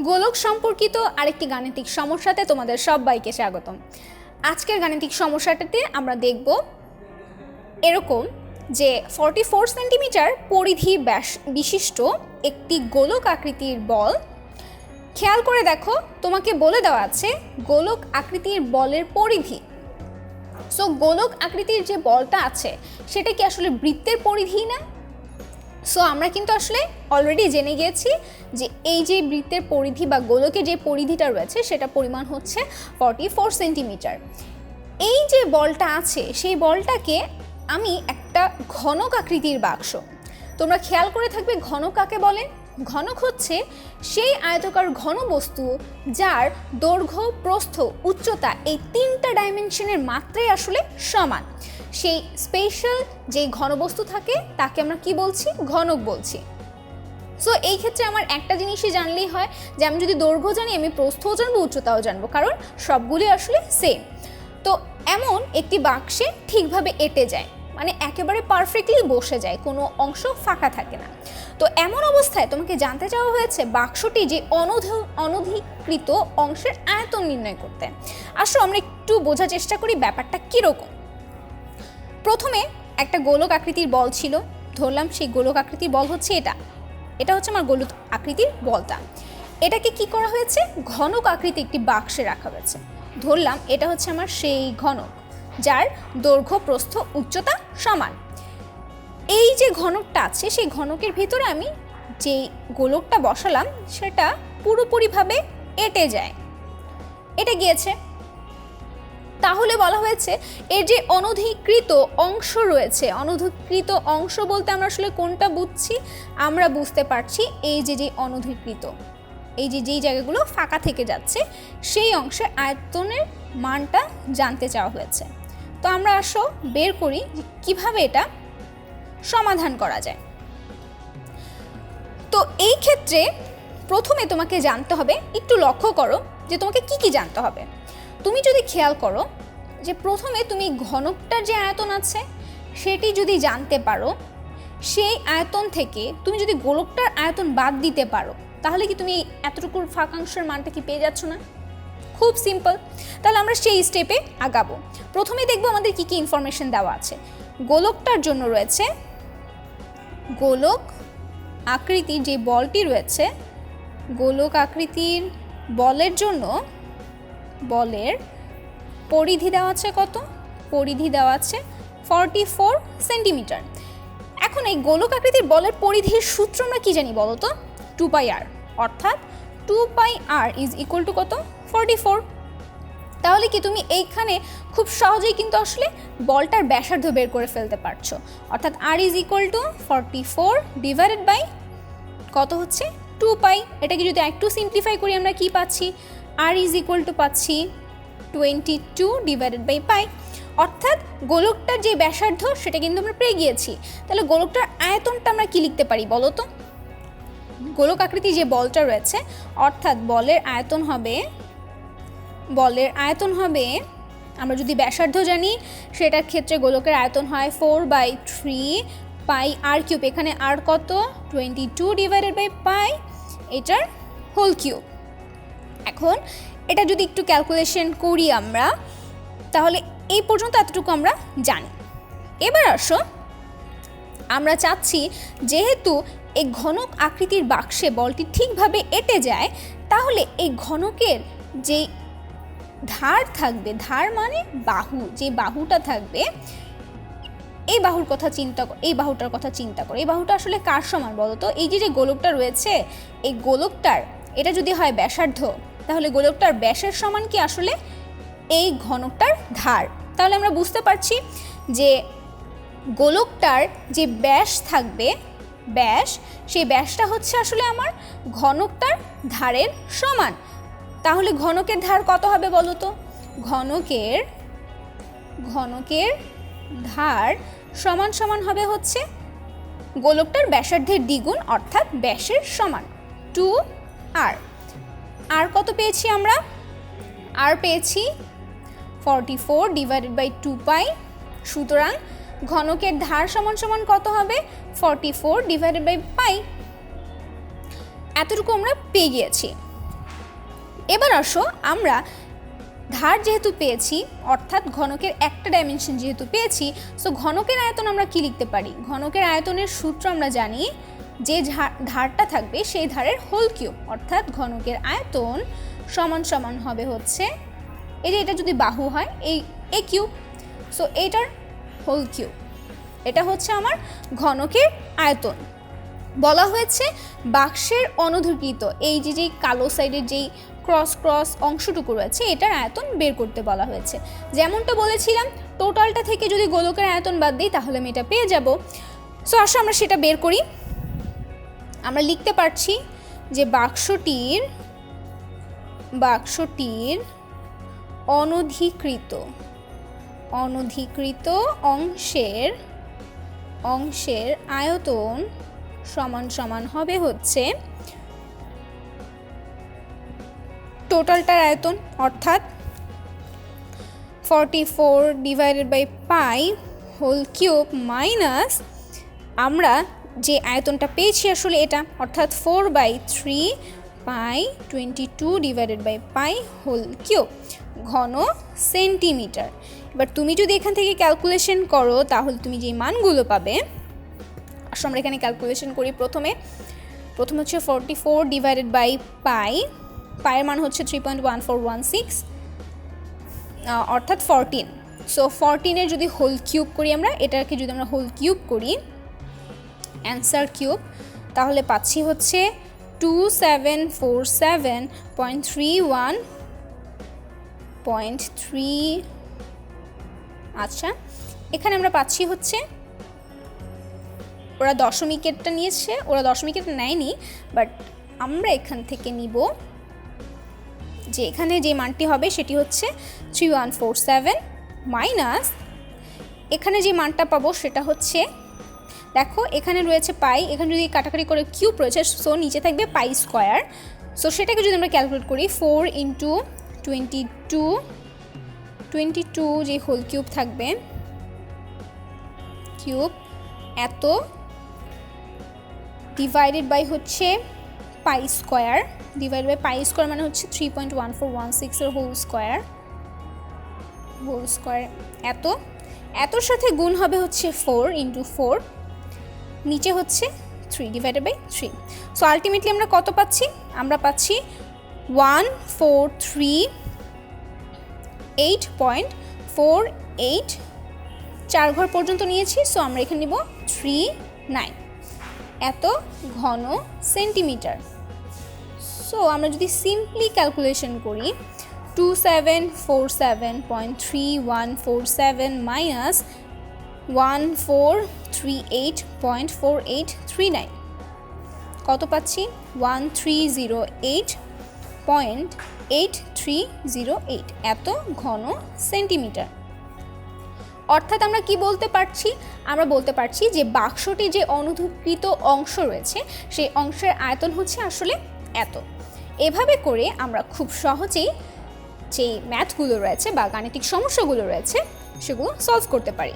গোলক সম্পর্কিত আরেকটি গাণিতিক সমস্যাতে তোমাদের সবাইকে স্বাগতম। আজকের গাণিতিক সমস্যাটাতে আমরা দেখব এরকম যে ফর্টি ফোর সেন্টিমিটার পরিধি ব্যাস বিশিষ্ট একটি গোলক আকৃতির বল। খেয়াল করে দেখো, তোমাকে বলে দেওয়া আছে গোলক আকৃতির বলের পরিধি। সো গোলক আকৃতির যে বলটা আছে, সেটা কি আসলে বৃত্তের পরিধি না সো আমরা কিন্তু আসলে অলরেডি জেনে গিয়েছি যে এই যে বৃত্তের পরিধি বা গোলকে যে পরিধিটা রয়েছে, সেটা পরিমাণ হচ্ছে ফর্টি ফোর সেন্টিমিটার এই যে বলটা আছে, সেই বলটাকে আমি একটা ঘনক আকৃতির বাক্স। তোমরা খেয়াল করে থাকবে, ঘনক কাকে বলে? ঘনক হচ্ছে সেই আয়তকার ঘনবস্তু যার দৈর্ঘ্য, প্রস্থ, উচ্চতা এই তিনটা ডাইমেনশনের মাত্রাই আসলে সমান। সেই স্পেশাল যে ঘনবস্তু থাকে, তাকে আমরা কি বলছি? ঘনক বলছি। সো এই ক্ষেত্রে আমার একটা জিনিসই জানলেই হয় যে আমি যদি দৈর্ঘ্য জানি, আমি প্রস্থও জানব, উচ্চতাও জানব। কারণ সবগুলি আসলে সেম তো এমন একটি বাক্সে ঠিকভাবে এঁটে যায়। মানে একেবারে পারফেক্টলি বসে যায়, কোনো অংশ ফাঁকা থাকে না। তো এমন অবস্থায় তোমাকে জানতে চাওয়া হয়েছে বাক্সটি যে অনধ, অনধিকৃত অংশের আয়তন নির্ণয় করতে। আসলে আমরা একটু বোঝার চেষ্টা করি ব্যাপারটা কীরকম। প্রথমে একটা গোলক আকৃতির বল ছিল, ধরলাম সেই গোলক আকৃতির বল হচ্ছে এটা। এটা হচ্ছে আমার গোলক আকৃতির বলটা। এটাকে কি করা হয়েছে? ঘনক আকৃতি একটি বাক্সে রাখা হয়েছে। ধরলাম এটা হচ্ছে আমার সেই ঘনক। যার দৈর্ঘ্য, প্রস্থ, উচ্চতা সমান। এই যে ঘনকটা আছে, সেই ঘনকের ভিতরে আমি যে গোলকটা বসালাম, সেটা পুরোপুরিভাবে এঁটে যায়। এটা গিয়েছে। তাহলে বলা হয়েছে, এর যে অনধিকৃত অংশ রয়েছে, অনধিকৃত অংশ বলতে আমরা আসলে কোনটা বুঝছি? আমরা বুঝতে পারছি এই যে যে অনধিকৃত, এই যে যেই জায়গাগুলো ফাঁকা থেকে যাচ্ছে, সেই অংশের আয়তনের মানটা জানতে চাওয়া হয়েছে। তো আমরা আসো, বের করি যে কীভাবে এটা সমাধান করা যায়। তো এই ক্ষেত্রে প্রথমে তোমাকে জানতে হবে, একটু লক্ষ্য করো যে তোমাকে কি কি জানতে হবে। তুমি যদি খেয়াল করো যে প্রথমে তুমি ঘনকটার যে আয়তন আছে, সেটি যদি জানতে পারো, সেই আয়তন থেকে তুমি যদি গোলকটার আয়তন বাদ দিতে পারো, তাহলে কি তুমি এতটুকুর ফাঁকাংশের মানটা কি পেয়ে যাচ্ছ না? খুব সিম্পল। তাহলে আমরা সেই স্টেপে আগাবো। প্রথমে দেখব আমাদের কি কি ইনফরমেশন দেওয়া আছে। গোলকটার জন্য রয়েছে গোলক আকৃতির যে বলটি রয়েছে, গোলক আকৃতির বলের জন্য বলের পরিধি দেওয়া আছে কত? পরিধি দেওয়া আছে ফর্টি ফোর সেন্টিমিটার এখন এই গোলক আকৃতির বলের পরিধির সূত্র আমরা কী জানি বলো তো টু পাই আর অর্থাৎ two pi r is equal to কত? ফোরটি ফোর তাহলে কি তুমি এইখানে খুব সহজেই কিন্তু আসলে বলটার ব্যাসার্ধ বের করে ফেলতে পারছ। অর্থাৎ r is equal to forty four divided by কত হচ্ছে? টু পাই এটাকে যদি একটু সিম্পলিফাই করি আমরা কি পাচ্ছি? আর ইজ ইকুয়াল টু পাচ্ছি twenty two divided by pi অর্থাৎ গোলকটার যে ব্যাসার্ধ, সেটা কিন্তু আমরা পেয়ে গিয়েছি। তাহলে গোলকটার আয়তনটা আমরা কি লিখতে পারি বলো তো? গোলক আকৃতি যে বলটা রয়েছে, অর্থাৎ বলের আয়তন হবে, বলের আয়তন হবে, আমরা যদি ব্যাসার্ধ জানি, সেটার ক্ষেত্রে গোলকের আয়তন হয় four by three pi r cube এখানে আর কত? Twenty two divided by pi এটার হোল কিউব এখন এটা যদি একটু ক্যালকুলেশন করি আমরা, তাহলে এই পর্যন্ত এতটুকু আমরা জানি। এবার আসো, আমরা চাচ্ছি যেহেতু এই ঘনক আকৃতির বাক্সে বলটি ঠিকভাবে এঁটে যায়, তাহলে এই ঘনকের যে ধার থাকবে, ধার মানে বাহু, যে বাহুটা থাকবে, এই বাহুর কথা চিন্তা কর এই বাহুটার কথা চিন্তা করো। এই বাহুটা আসলে কার সমান বলো তো? এই যে যে গোলকটা রয়েছে, এই গোলকটার, এটা যদি হয় ব্যাসার্ধ, তাহলে গোলকটার ব্যাসের সমান কি আসলে? এই ঘনকটার ধার। তাহলে আমরা বুঝতে পারছি যে গোলকটার যে ব্যাস থাকবে ব্যাস, সেই ব্যাসটা হচ্ছে আসলে আমার ঘনকটার ধারের সমান। তাহলে ঘনকের ধার কত হবে বলো তো? ঘনকের ঘনকের ধার সমান সমান হবে হচ্ছে গোলকটার ব্যাসার্ধের দ্বিগুণ, অর্থাৎ ব্যাসের সমান। টু আর। আর কত পেয়েছি আমরা? আর পেয়েছি forty four divided by two pi সুতরাং ঘনকের ধার সমান সমান কত হবে? Forty four divided by pi এতটুকু আমরা পেয়ে গিয়েছি। এবার আসো আমরা ধার যেহেতু পেয়েছি, অর্থাৎ ঘনকের একটা ডাইমেনশন যেহেতু পেয়েছি সো ঘনকের আয়তন আমরা কি লিখতে পারি? ঘনকের আয়তনের সূত্র আমরা জানি যে ধারটা থাকবে সেই ধারের হোল কিউব অর্থাৎ ঘনকের আয়তন সমান সমান হবে হচ্ছে, এই যে এটা যদি বাহু হয়, এই এ কিউব সো এটার হোল কিউব এটা হচ্ছে আমার ঘনকের আয়তন। বলা হয়েছে বাক্সের অনধিকৃত এই যে যেই কালো সাইডের যেই ক্রস ক্রস অংশটুকু রয়েছে, এটার আয়তন বের করতে বলা হয়েছে। যেমনটা বলেছিলাম টোটালটা থেকে যদি গোলকের আয়তন বাদ দিই, তাহলে আমি এটা পেয়ে যাব। সো আসো আমরা সেটা বের করি। আমরা লিখতে পারছি যে বাক্সটির বাক্সটির অনধিকৃত। অনধিকৃত অংশের অংশের আয়তন সমান সমান হবে হচ্ছে টোটালটার আয়তন, অর্থাৎ forty four divided by pi whole cube minus আমরা যে আয়তনটা পেয়েছি আসলে এটা, অর্থাৎ four by three pi twenty two divided by pi whole cube ঘন সেন্টিমিটার এবার তুমি যদি এখান থেকে ক্যালকুলেশন করো, তাহলে তুমি যে মানগুলো পাবে আসলে আমরা এখানে ক্যালকুলেশন করি প্রথমে। প্রথম হচ্ছে forty four divided by pi পায়ের মান হচ্ছে three point one four one six অর্থাৎ ফরটিন সো ফরটিনের যদি হোল কিউব করি আমরা, এটাকে যদি আমরা হোল কিউব করি অ্যান্সার কিউব তাহলে পাচ্ছি হচ্ছে two seven four seven point three one point three আচ্ছা এখানে আমরা পাচ্ছি হচ্ছে, ওরা দশমিকেরটা নিয়েছে, ওরা দশমিকেরটা নেয়নি বাট আমরা এখান থেকে নিব, যে এখানে যে মানটি হবে সেটি হচ্ছে three one four seven minus এখানে যে মানটা পাবো সেটা হচ্ছে, দেখো এখানে রয়েছে পাই, এখানে যদি কাটাকাটি করে কিউব রয়েছে সো নিচে থাকবে পাই স্কোয়ার সো সেটাকে যদি আমরা ক্যালকুলেট করি four into twenty two twenty two যে হোল কিউব থাকবে, কিউব এত ডিভাইডেড বাই হচ্ছে pi square divide by pi square মানে হচ্ছে three point one four one সিক্সের হোল স্কোয়ার হোল স্কোয়ার এত, এতর সাথে গুণ হবে হচ্ছে ফোর ইন্টু ফোর নিচে হচ্ছে three divided by three so ultimately আমরা কত পাচ্ছি? আমরা পাচ্ছি one four three eight point four eight চার ঘর পর্যন্ত নিয়েছি সো আমরা এখানে নিব থ্রি নাইন এত ঘন সেন্টিমিটার। সো আমরা যদি সিম্পলি ক্যালকুলেশন করি two seven four seven point three one four seven minus one four three eight point four eight three nine কত পাচ্ছি? One three zero eight point eight three zero eight এত ঘন centimetre অর্থাৎ আমরা কি বলতে পারছি? আমরা বলতে পারছি যে বাক্সটি যে অনুধূকৃত অংশ রয়েছে, সেই অংশের আয়তন হচ্ছে আসলে এত। এভাবে করে আমরা খুব সহজেই যে ম্যাথগুলো রয়েছে বা গাণিতিক সমস্যাগুলো রয়েছে, সেগুলো সলভ করতে পারি।